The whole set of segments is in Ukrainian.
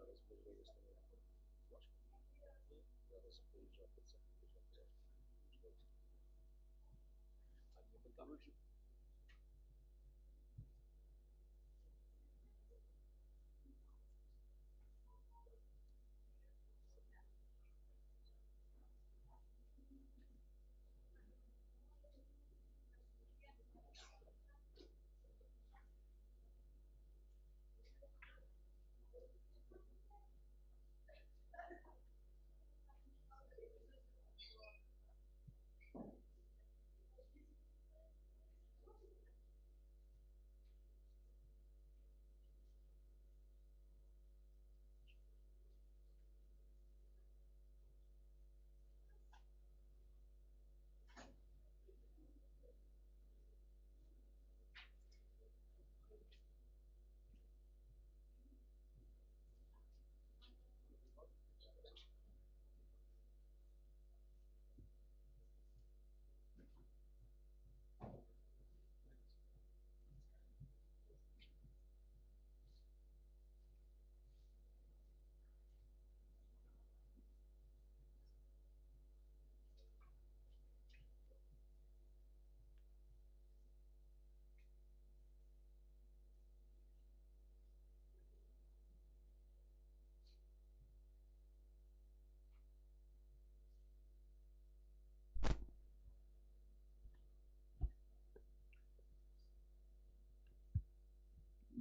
зараз можливості не важко. Зараз поїжджати це поїжджати важко. Можливо. А ніби так.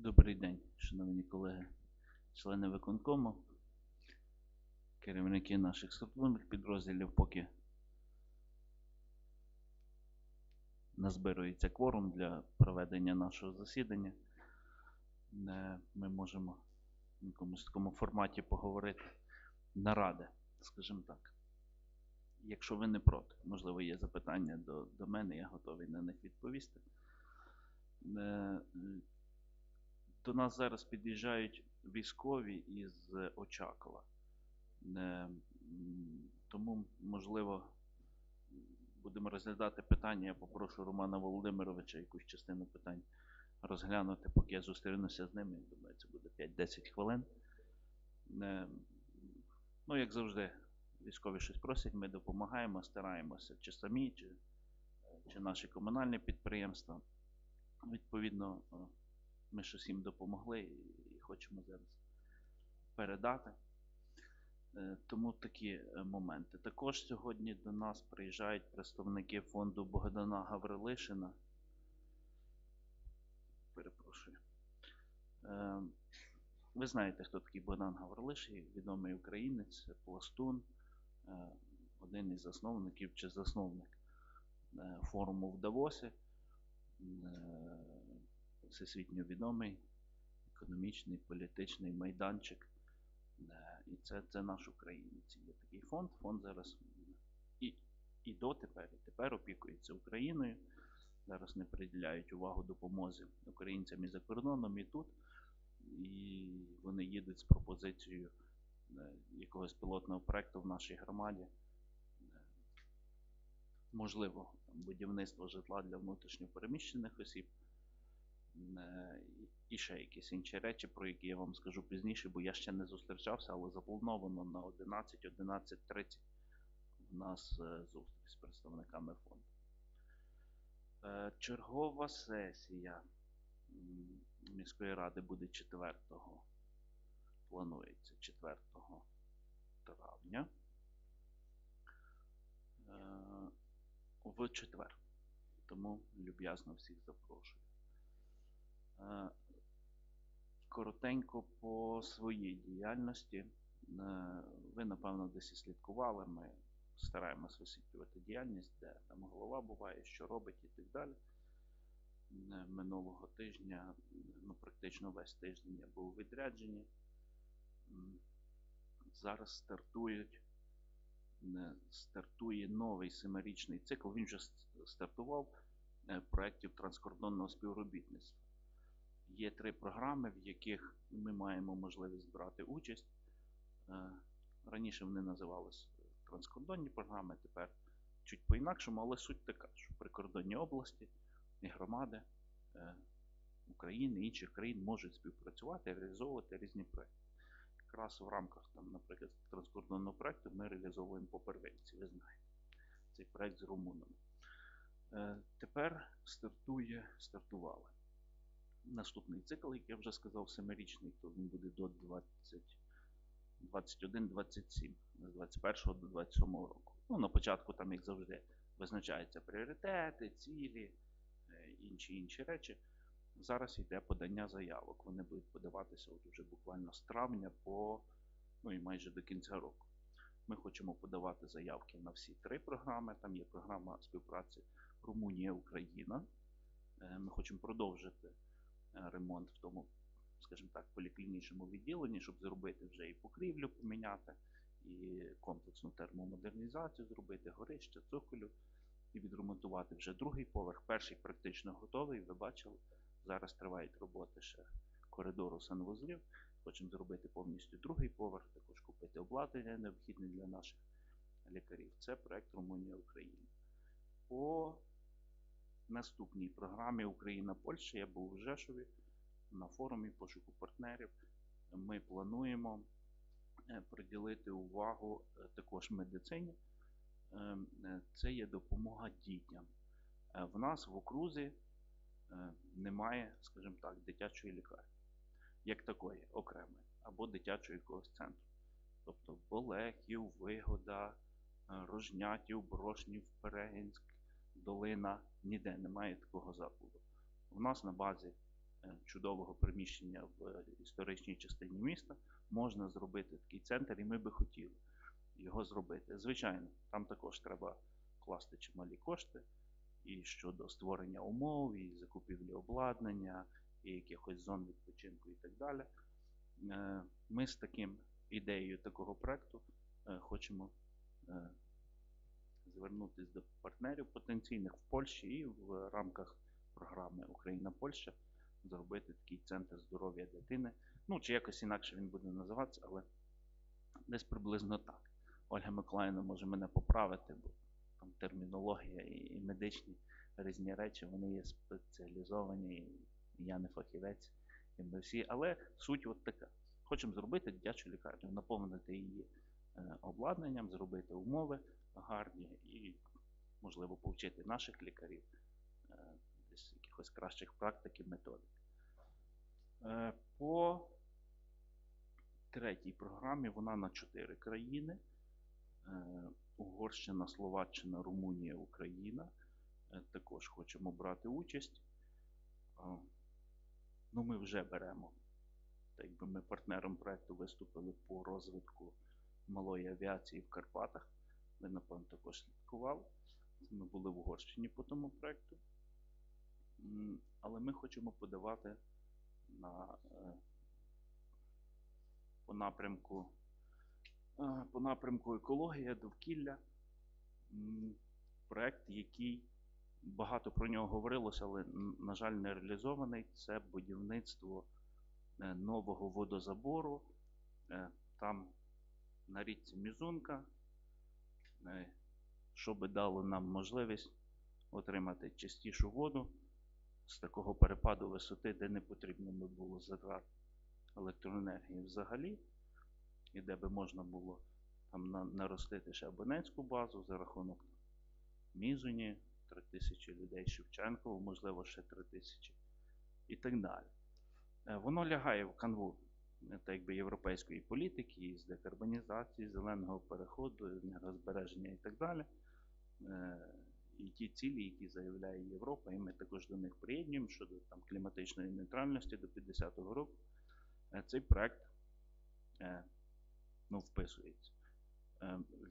Добрий день, шановні колеги, члени виконкому, керівники наших структурних підрозділів, поки назбирується кворум для проведення нашого засідання, е, ми можемо в якомусь такому форматі поговорити наради, скажімо так. Якщо ви не проти, можливо, є запитання до, до мене, я готовий на них відповісти. Е, до нас зараз під'їжджають військові із Очакова. Е, Тому, можливо, будемо розглядати питання. Я попрошу Романа Володимировича якусь частину питань розглянути, поки я зустрінуся з ними. Думаю, це буде 5-10 хвилин. Е, Ну, як завжди, військові щось просять, ми допомагаємо, стараємося, чи самі, чи, чи наші комунальні підприємства. Відповідно, е, ми щось їм допомогли і хочемо зараз передати. Е, Тому такі е, моменти. Також сьогодні до нас приїжджають представники фонду Богдана Гаврилишина. Перепрошую. Е, Ви знаєте, хто такий Богдан Гаврилишин, відомий українець, пластун, один із засновників чи засновник форуму в Давосі. Всесвітньо відомий економічний, політичний майданчик. Е, І це, це наш українець. Є такий фонд. Фонд зараз і, і дотепер, і тепер опікується Україною. Зараз не приділяють увагу допомозі українцям і за кордоном, і тут. І вони їдуть з пропозицією е, якогось пілотного проекту в нашій громаді. Е, Можливо, там, будівництво житла для внутрішньопереміщених осіб. І- ще якісь інші речі, про які я вам скажу пізніше, бо я ще не зустрічався, але заплановано на 11-11.30 у нас е, зустріч з представниками фонду. Е, Чергова сесія міської ради буде 4-го. Планується 4 травня. Е, В четвер. Тому люб'язно всіх запрошую. Е, Коротенько по своїй діяльності. Е, Ви, напевно, десь і слідкували. Ми стараємось висвітлювати діяльність, де там голова буває, що робить і так далі. Е, Минулого тижня, ну практично весь тиждень я був у відрядженні. Зараз стартують, стартує новий семирічний цикл. Він вже стартував проєктів транскордонного співробітництва. Є три програми, в яких ми маємо можливість брати участь. Е, Раніше вони називались е, транскордонні програми, тепер чуть по-інакшому, але суть така, що прикордонні області і громади е, України, інших країн можуть співпрацювати, реалізовувати різні проекти. якраз в рамках, там, наприклад, транскордонного проекту ми реалізовуємо по первинці, ви знаєте, цей проект з румунами. Тепер стартує, стартували. Наступний цикл, як я вже сказав, семирічний, то він буде до 21-27, з 21 до 27 року. Ну, на початку, там, як завжди, визначаються пріоритети, цілі, е, інші інші речі. Зараз йде подання заявок. Вони будуть подаватися от уже буквально з травня по ну і майже до кінця року. Ми хочемо подавати заявки на всі три програми. Там є програма співпраці Румунія, Україна. Е, Ми хочемо продовжити ремонт в тому, скажімо так, поліклінічному відділенні, щоб зробити вже і покрівлю поміняти, і комплексну термомодернізацію зробити, горище, цоколю, і відремонтувати вже другий поверх. Перший практично готовий. Ви бачили, зараз тривають роботи ще коридору санвузлів. Хочемо зробити повністю другий поверх, також купити обладнання необхідне для наших лікарів. Це проект Румунія Україна. По наступній програмі Україна-Польща я був у Жешові на форумі пошуку партнерів. Ми плануємо е, приділити увагу е, також медицині. Е, Це є допомога дітям. В нас в окрузі немає, скажімо так, дитячої лікарні, як такої окремої, або дитячого якогось центру. Тобто Болехів, Вигода, Рожнятів, Брошнів, Перегінськ, Долина ніде немає такого закладу. У нас на базі е, чудового приміщення в е, історичній частині міста можна зробити такий центр, і ми би хотіли його зробити. Звичайно, там також треба вкласти чималі кошти і щодо створення умов, і закупівлі обладнання, і якихось зон відпочинку і так далі. Е, Ми з таким ідеєю такого проекту хочемо звернутися до партнерів потенційних в Польщі і в рамках програми Україна-Польща зробити такий центр здоров'я дитини. Ну, чи якось інакше він буде називатися, але десь приблизно так. Ольга Миколаївна може мене поправити, бо там термінологія і, і медичні різні речі, вони є спеціалізовані, і я не фахівець, і ми всі. Але суть от така. Хочемо зробити дитячу лікарню, наповнити її е, обладнанням, зробити умови гарні і, можливо, повчити наших лікарів е, десь якихось кращих практик і методик. Е, По третій програмі вона на чотири країни. Е, Угорщина, Словаччина, Румунія, Україна. Також хочемо брати участь. Ну, ми вже беремо. Так якби ми партнером проекту виступили по розвитку малої авіації в Карпатах. Ви, напевно, також слідкували. Ми були в Угорщині по тому проекту. М, Але ми хочемо подавати на, е, по напрямку е, по напрямку екологія, довкілля. М, Проект, який багато про нього говорилося, але, на жаль, не реалізований. Це будівництво е, нового водозабору. Там на річці Мізунка, що би дало нам можливість отримати чистішу воду з такого перепаду висоти, де не потрібно би було затрат електроенергії взагалі, і де би можна було там наростити ще абонентську базу за рахунок Мізуні, 3 тисячі людей Шевченково, можливо, ще 3 тисячі і так далі. Е, Воно лягає в канву е, так якби європейської політики із декарбонізації, зеленого переходу, енергозбереження і так далі. Е, І ті цілі, які заявляє Європа, і ми також до них приєднуємо щодо там, кліматичної нейтральності до 50-го року. Е, Цей проект е, ну, вписується.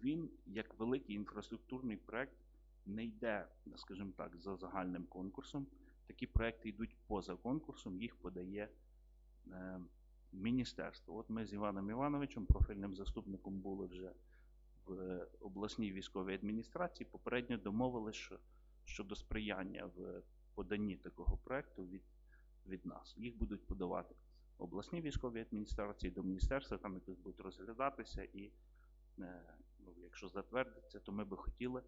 Він, як великий інфраструктурний проект, не йде, скажімо так, за загальним конкурсом. Такі проекти йдуть поза конкурсом, їх подає міністерство. От ми з Іваном Івановичем, профільним заступником, були вже в обласній військовій адміністрації. Попередньо домовилися, що щодо сприяння в поданні такого проекту від, від нас. Їх будуть подавати обласні військові адміністрації до міністерства, там якось будуть розглядатися, і е, ну, якщо затвердиться, то ми би хотіли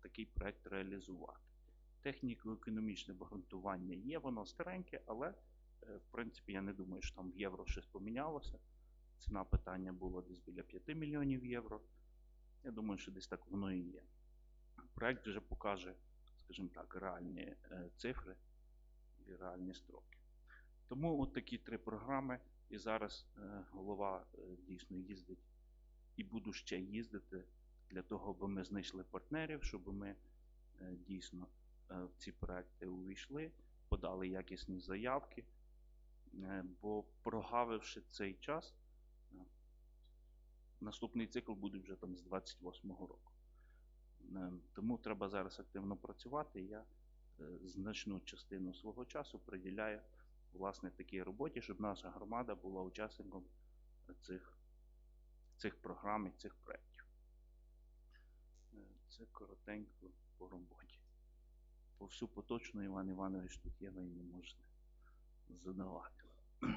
такий проект реалізувати. Техніко-економічне обґрунтування є, воно стареньке, але в принципі я не думаю, що там в євро щось помінялося. ціна питання була десь біля 5 мільйонів євро. Я думаю, що десь так воно і є. Проект вже покаже, скажімо так, реальні е, цифри і реальні строки. Тому от такі три програми. І зараз е, голова е, дійсно їздить і буду ще їздити для того, аби ми знайшли партнерів, щоб ми е, дійсно е, в ці проекти увійшли, подали якісні заявки. Е, Бо прогавивши цей час, е, наступний цикл буде вже там з 28-го року. Е, Тому треба зараз активно працювати. Я значну частину свого часу приділяю власне такій роботі, щоб наша громада була учасником цих, цих програм і цих проєктів. Це коротенько по роботі. По всю поточну Іван Іванович тут є, її не можете задавати.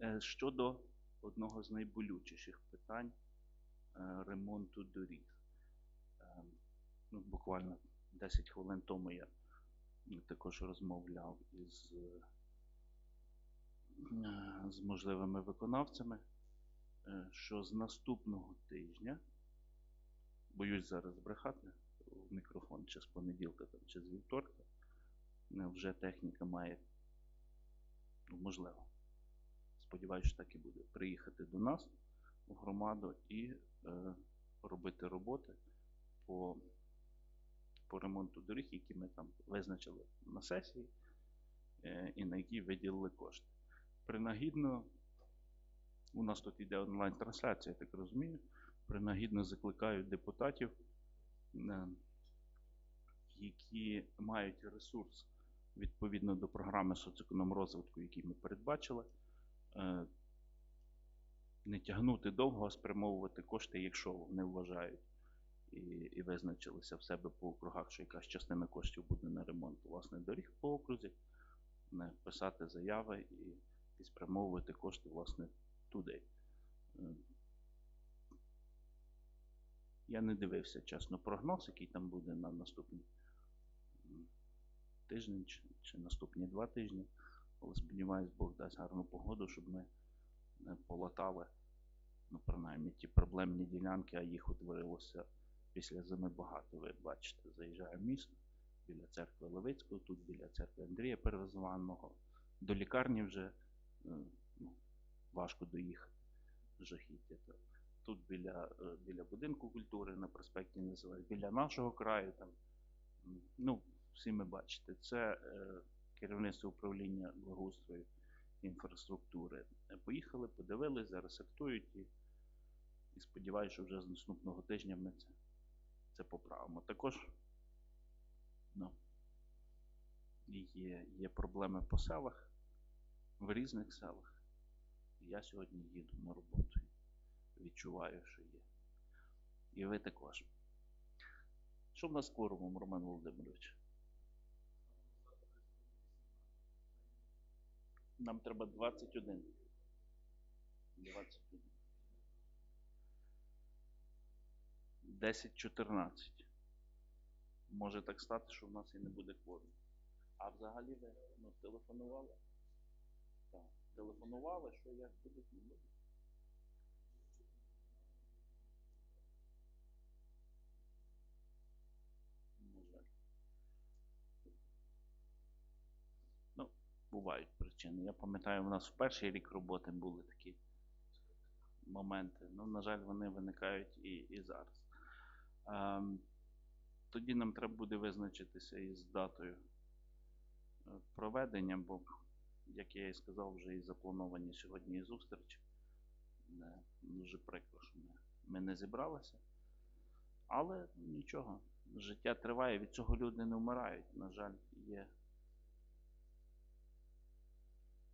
Е, Щодо одного з найболючіших питань е, ремонту доріг. Е, Ну, буквально 10 хвилин тому я також розмовляв із, з можливими виконавцями, що з наступного тижня, боюсь зараз збрехати в мікрофон, чи з понеділка, там, чи з вівторка, вже техніка має, можливо, сподіваюся, так і буде, приїхати до нас в громаду і е, робити роботи по, по ремонту доріг, які ми там визначили на сесії е, і на які виділили кошти. Принагідно, у нас тут йде онлайн-трансляція, я так розумію. Принагідно закликаю депутатів, е, які мають ресурс відповідно до програми соцекономрозвитку, які ми передбачили, е, не тягнути довго, а спрямовувати кошти, якщо вони вважають і, і визначилися в себе по округах, що якась частина коштів буде на ремонт власне доріг по окрузі, не писати заяви і, і спрямовувати кошти власне туди. Е, Я не дивився чесно прогноз, який там буде на наступний тиждень чи, чи наступні два тижні. Але сподіваюсь, Бог дасть гарну погоду, щоб ми е, полатали, ну, принаймні, ті проблемні ділянки, а їх утворилося після зими багато. Ви бачите, заїжджає місто біля церкви Левицького, тут біля церкви Андрія Перевозванного. До лікарні вже е, ну, важко доїхати. Жахіття. Тут біля, е, біля будинку культури на проспекті називають, біля нашого краю там. Ну, всі ми бачите, це е, керівництво управління благоустрою інфраструктури. Поїхали, подивились, зараз актують і, і сподіваюся, що вже з наступного тижня ми це, це поправимо. Також ну, є, є проблеми по селах, в різних селах. Я сьогодні їду на роботу. Відчуваю, що є. І ви також. Що в нас з Роман Володимирович? Нам треба 21. 21. 10-14. Може так стати, що в нас і не буде кворуму. А взагалі ви ну, телефонували? Так. Телефонували, що як буде, не буде. На жаль. Ну, бувають причини. Я пам'ятаю, у нас в перший рік роботи були такі моменти. Ну, на жаль, вони виникають і, і зараз. Ем, тоді нам треба буде визначитися із датою е, проведення, бо, як я і сказав, вже і заплановані сьогодні і зустрічі. Дуже прикро, що ми, ми не зібралися. Але нічого, життя триває, від цього люди не вмирають. На жаль, є.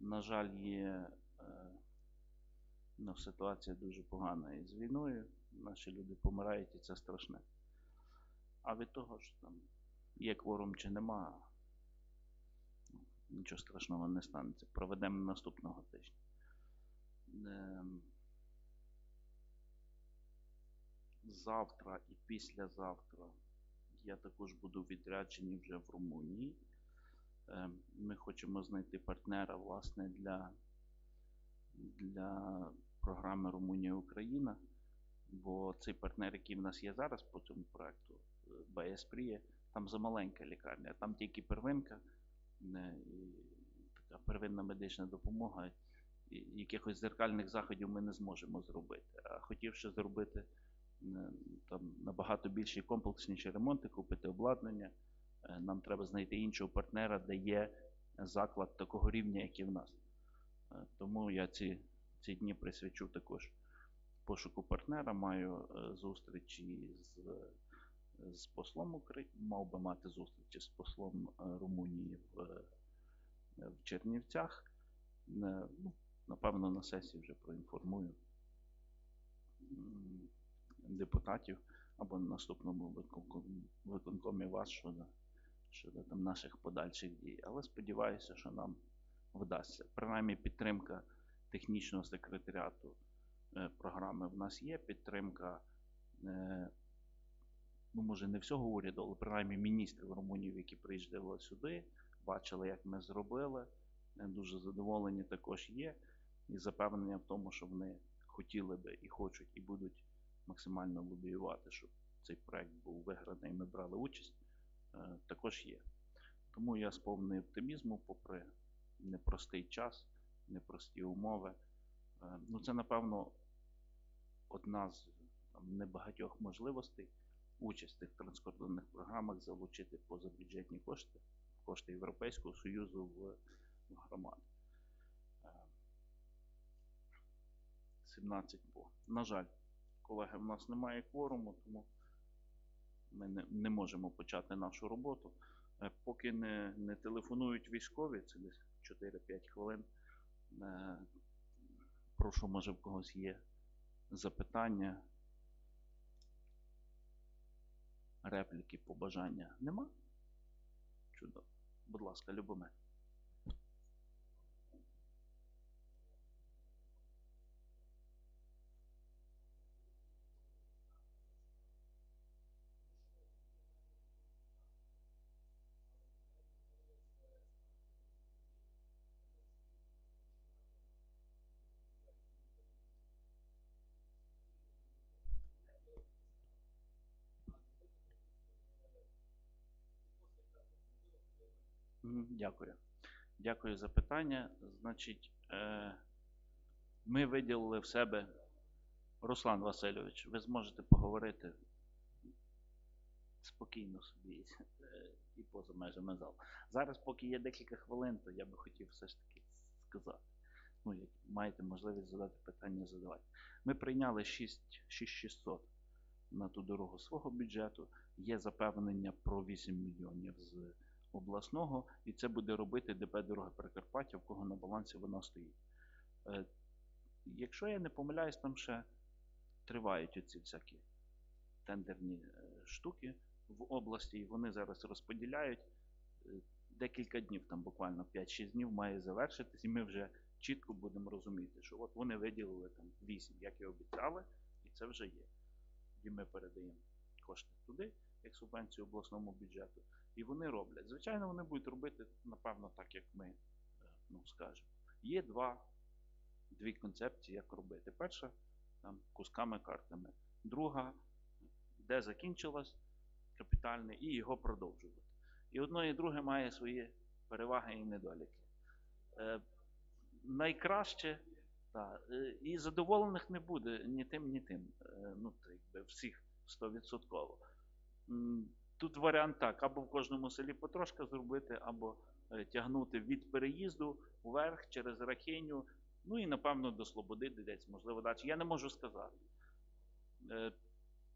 На жаль, є е, ну, ситуація дуже погана із війною. Наші люди помирають і це страшне. А від того, що там є кворум чи нема, ну, нічого страшного не станеться. Проведемо наступного тижня. Ем, Завтра і післязавтра я також буду відряджений вже в Румунії. Ем, Ми хочемо знайти партнера власне для, для програми Румунія-Україна, бо цей партнер, який в нас є зараз по цьому проекту, е, БСПрія, там замаленька лікарня, там тільки первинка, е, така первинна медична допомога. Якихось зеркальних заходів ми не зможемо зробити. А хотівши зробити е, там набагато більші комплексніші ремонти, купити обладнання, е, нам треба знайти іншого партнера, де є заклад такого рівня, як і в нас. Е, Тому я ці, ці дні присвячу також пошуку партнера. Маю е, зустрічі з, з послом України, мав би мати зустрічі з послом е, Румунії в, е, в Чернівцях. Е, Ну, напевно, на сесії вже проінформую депутатів або на наступному виконком- виконкомі вас щодо, щодо там наших подальших дій. Але сподіваюся, що нам вдасться. Принаймні підтримка технічного секретаріату е, програми в нас є, підтримка, е, ну може не всього уряду, але принаймні міністрів Румунії, які приїжджали сюди, бачили, як ми зробили. Е, Дуже задоволені також є. І запевнення в тому, що вони хотіли би і хочуть, і будуть максимально лобіювати, щоб цей проект був виграний і ми брали участь, також є. Тому я сповнений оптимізму, попри непростий час, непрості умови. Е, Ну, це, напевно, одна з там, небагатьох можливостей участь в цих транскордонних програмах залучити позабюджетні кошти, кошти Європейського Союзу в, в громади. Е, 17 по. На жаль, колеги, в нас немає кворуму, тому ми не, не можемо почати нашу роботу. Е, Поки не, не телефонують військові, це десь 4-5 хвилин. Е, Прошу, може, в когось є запитання, репліки, побажання. Нема? Чудово. Будь ласка, Любомир. Дякую. Дякую за питання. Значить, е, ми виділили в себе, Руслан Васильович, ви зможете поговорити спокійно собі е, і поза межами залу. Зараз, поки є декілька хвилин, то я би хотів все ж таки сказати. Ну, як маєте можливість задати питання, задавайте. Ми прийняли 6600 на ту дорогу свого бюджету. Є запевнення про 8 мільйонів з обласного, і це буде робити ДП Дорога Прикарпаття, в кого на балансі вона стоїть. Е, Якщо я не помиляюсь, там ще тривають оці всякі тендерні е, штуки в області, і вони зараз розподіляють. Е, Декілька днів, там буквально 5-6 днів має завершитись, і ми вже чітко будемо розуміти, що от вони виділили там 8, як і обіцяли, і це вже є. І ми передаємо кошти туди, як субвенцію обласному бюджету. І вони роблять. Звичайно, вони будуть робити, напевно, так, як ми е, ну, скажемо. Є два, дві концепції, як робити. Перша там, кусками картами. Друга, де закінчилось капітальне, і його продовжувати. І одно і друге має свої переваги і недоліки. Е, найкраще, та, е, і задоволених не буде ні тим, ні тим. Е, ну, якби всіх 100%. Тут варіант так, або в кожному селі потрошка зробити, або е, тягнути від переїзду вверх через Рахиню, ну і напевно до Слободи десь, можливо, далі. Я не можу сказати. Е,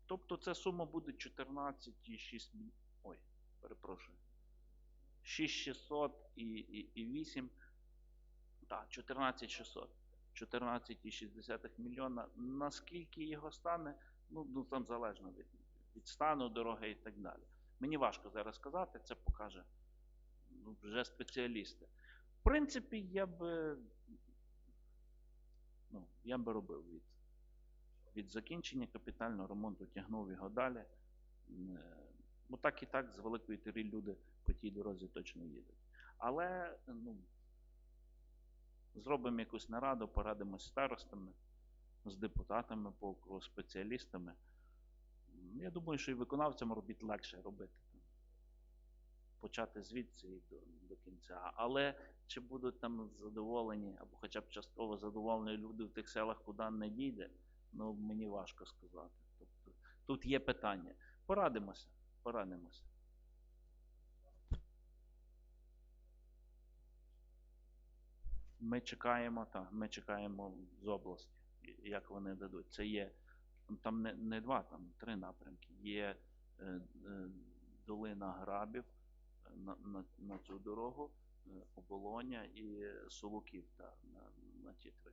Тобто ця сума буде 14,6 мі- Ой, перепрошую. 6600 і, і, і 8. Так, 14600. 14,6 мільйона. Наскільки його стане, ну, ну там залежно від, від стану дороги і так далі. Мені важко зараз сказати, це покаже ну, вже спеціалісти. В принципі, я би, ну, я би робив від, від закінчення капітального ремонту, тягнув його далі. Бо так і так з великої тирі люди по тій дорозі точно їдуть. Але ну, зробимо якусь нараду, порадимось з старостами, з депутатами по округу, спеціалістами. Я думаю, що і виконавцям робіт легше робити. Почати звідси і до, до кінця. Але чи будуть там задоволені, або хоча б частково задоволені люди в тих селах, куди не дійде, ну мені важко сказати. Тобто тут є питання. Порадимося, порадимося. Ми чекаємо, так, ми чекаємо з області, як вони дадуть. Це є там не, не два, там три напрямки. Є е, е, долина грабів е, на, на, на цю дорогу, е, оболоня і Солоків та, на, на ті три.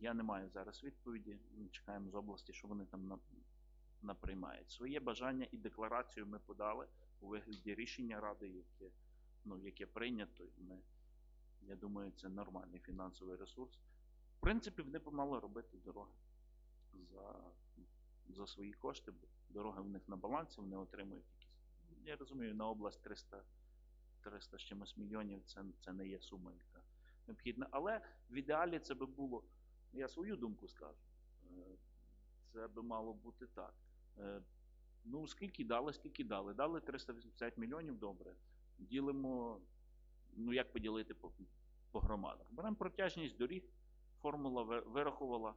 Я не маю зараз відповіді. Ми чекаємо з області, що вони там на, наприймають. Своє бажання і декларацію ми подали у вигляді рішення ради, яке, ну, яке прийнято. Ми, я думаю, це нормальний фінансовий ресурс. В принципі, вони б мали робити дороги за, за свої кошти, бо дороги в них на балансі, вони отримують якісь. Я розумію, на область 300, 300 з чимось мільйонів це, це не є сума, яка необхідна. Але в ідеалі це би було, я свою думку скажу. е, Це би мало бути так. Е, Ну, скільки дали, скільки дали. Дали 380 мільйонів, добре. Ділимо, ну як поділити по, по громадах. Беремо протяжність доріг, формула ви- вирахувала,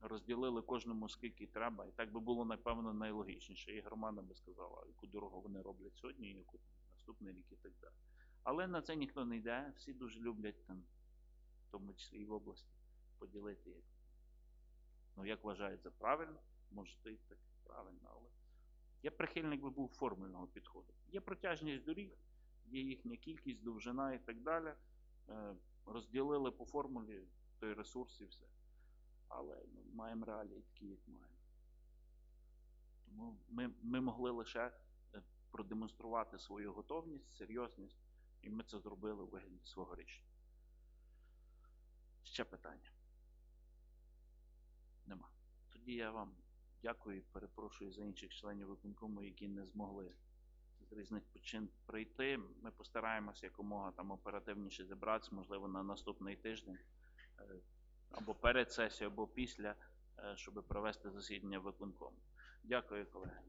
розділили кожному скільки треба, і так би було, напевно, найлогічніше. І громада би сказала, яку дорогу вони роблять сьогодні, яку наступний рік і так далі. Але на це ніхто не йде, всі дуже люблять там, в тому числі і в області, поділити як. Ну, як вважають за правильно, може і так правильно, але я прихильник би був формульного підходу. Є протяжність доріг, є їхня кількість, довжина і так далі. Е, Розділили по формулі той ресурс і все. Але ну, маємо реалії такі, як маємо. Тому ми, ми могли лише е, продемонструвати свою готовність, серйозність, і ми це зробили у вигляді свого рішення. Ще питання? Нема. Тоді я вам дякую і перепрошую за інших членів виконкому, які не змогли з різних причин прийти. Ми постараємося якомога там оперативніше зібратися, можливо, на наступний тиждень е, або перед сесією, або після, е, щоб провести засідання виконкому. Дякую, колеги.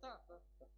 Та так, так, так.